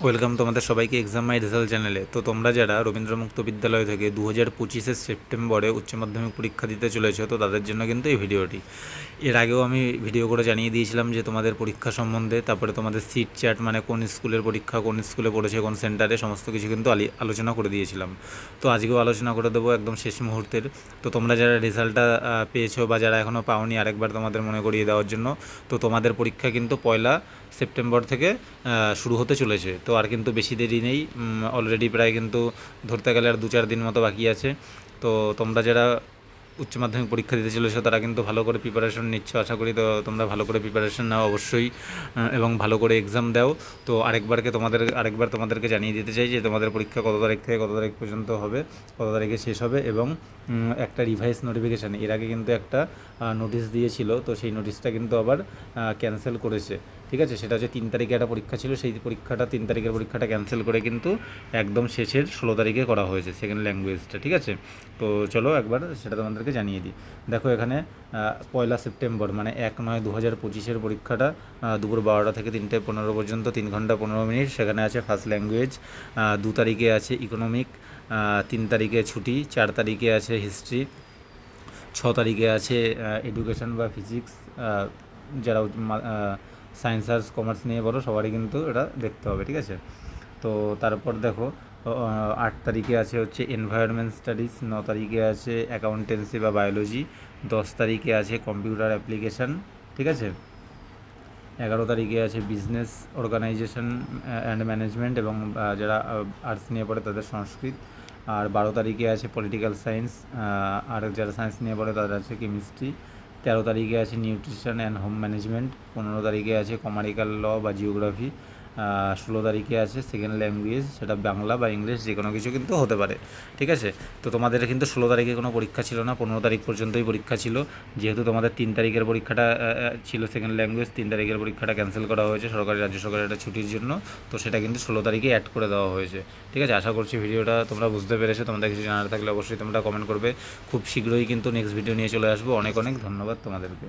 Welcome তোমাদের সবাইকে exam মাই result চ্যানেলে তো তোমরা যারা রবীন্দ্র মুক্ত বিদ্যালয় থেকে দু হাজার পঁচিশের সেপ্টেম্বরে উচ্চ মাধ্যমিক পরীক্ষা দিতে চলেছো, তো তাদের জন্য কিন্তু এই ভিডিওটি। এর আগেও আমি ভিডিও করে জানিয়ে দিয়েছিলাম যে তোমাদের পরীক্ষা সম্বন্ধে, তারপরে তোমাদের সিট চ্যাট মানে কোন স্কুলের পরীক্ষা, কোন স্কুলে পড়েছে, কোন সেন্টারে সমস্ত কিছু কিন্তু আলি- আলোচনা করে দিয়েছিলাম। তো আজকেও আলোচনা করে দেবো একদম শেষ মুহূর্তের। তো তোমরা যারা রেজাল্টটা পেয়েছ বা যারা এখনও পাওনি আরেকবার তোমাদের মনে করিয়ে দেওয়ার জন্য, তো তোমাদের পরীক্ষা কিন্তু পয়লা সেপ্টেম্বর থেকে শুরু হতে চলেছে। তো আর কিন্তু বেশি দেরি নেই। অলরেডি প্রায় কিন্তু ধরতে গেলে আর দু চার দিন মতো বাকি আছে। তো তোমরা যারা উচ্চ মাধ্যমিক পরীক্ষা দিতে চলেছো, তারা কিন্তু ভালো করে প্রিপারেশন নিচ্ছ। আশা করি তো তোমরা ভালো করে প্রিপারেশন নাও অবশ্যই এবং ভালো করে এক্সাম দাও। তো আরেকবারকে তোমাদের, আরেকবার তোমাদেরকে জানিয়ে দিতে চাই যে তোমাদের পরীক্ষা কত তারিখ থেকে কত তারিখ পর্যন্ত হবে, কত তারিখে শেষ হবে এবং একটা রিভাইস নোটিফিকেশান এর আগে কিন্তু একটা নোটিশ দিয়েছিল। তো সেই নোটিশটা কিন্তু আবার ক্যান্সেল করেছে। ঠিক আছে? সেটা হচ্ছে তিন তারিখে একটা পরীক্ষা ছিল, সেই পরীক্ষাটা, তিন তারিখের পরীক্ষাটা ক্যান্সেল করে কিন্তু একদম শেষের ষোলো তারিখে করা হয়েছে সেকেন্ড ল্যাঙ্গুয়েজটা ঠিক আছে? তো চলো একবার সেটা তোমাদেরকে জানিয়ে দিই। দেখো এখানে পয়লা সেপ্টেম্বর মানে এক নয় দু হাজার পঁচিশের পরীক্ষাটা দুপুর বারোটা থেকে তিনটে পনেরো পর্যন্ত, তিন ঘণ্টা পনেরো মিনিট। সেখানে আছে ফার্স্ট ল্যাঙ্গুয়েজ দু তারিখে আছে ইকোনমিক তিন তারিখে ছুটি, চার তারিখে আছে হিস্ট্রি ছ তারিখে আছে এডুকেশন বা ফিজিক্স যারা সায়েন্স আর্টস কমার্স নিয়ে বলো, সবারই কিন্তু এটা দেখতে হবে, ঠিক আছে? তো তারপর দেখো আট তারিখে আছে হচ্ছে এনভায়রনমেন্ট স্টাডিজ ন তারিখে আছে অ্যাকাউন্টেন্সি বা বায়োলজি দশ তারিখে আছে কম্পিউটার অ্যাপ্লিকেশান ঠিক আছে? এগারো তারিখে আছে বিজনেস অর্গানাইজেশন অ্যান্ড ম্যানেজমেন্ট এবং যারা আর্টস নিয়ে পড়ে তাদের সংস্কৃত। আর বারো তারিখে আছে পলিটিক্যাল সায়েন্স আর যারা সায়েন্স নিয়ে পড়ে তাদের আছে কেমিস্ট্রি তেরো তারিখে আছে নিউট্রিশন অ্যান্ড হোম ম্যানেজমেন্ট পনেরো তারিখে আছে কমারিক্যাল ল বা জিওগ্রাফি ষোলো তারিখে আছে সেকেন্ড ল্যাঙ্গুয়েজ সেটা বাংলা বা ইংলিশ যে কোনো কিছু কিন্তু হতে পারে, ঠিক আছে? তো তোমাদের কিন্তু ষোলো তারিখে কোনো পরীক্ষা ছিল না, পনেরো তারিখ পর্যন্তই পরীক্ষা ছিল। যেহেতু তোমাদের তিন তারিখের পরীক্ষাটা ছিল সেকেন্ড ল্যাঙ্গুয়েজ তিন তারিখের পরীক্ষাটা ক্যান্সেল করা হয়েছে সরকারি, রাজ্য সরকারের একটা ছুটির জন্য। তো সেটা কিন্তু ষোলো তারিখে অ্যাড করে দেওয়া হয়েছে, ঠিক আছে? আশা করছি ভিডিওটা তোমরা বুঝতে পেরেছ। তোমাদের কিছু জানার থাকলে অবশ্যই তোমরা কমেন্ট করবে। খুব শীঘ্রই কিন্তু নেক্সট ভিডিও নিয়ে চলে আসব। অনেক অনেক ধন্যবাদ তোমাদেরকে।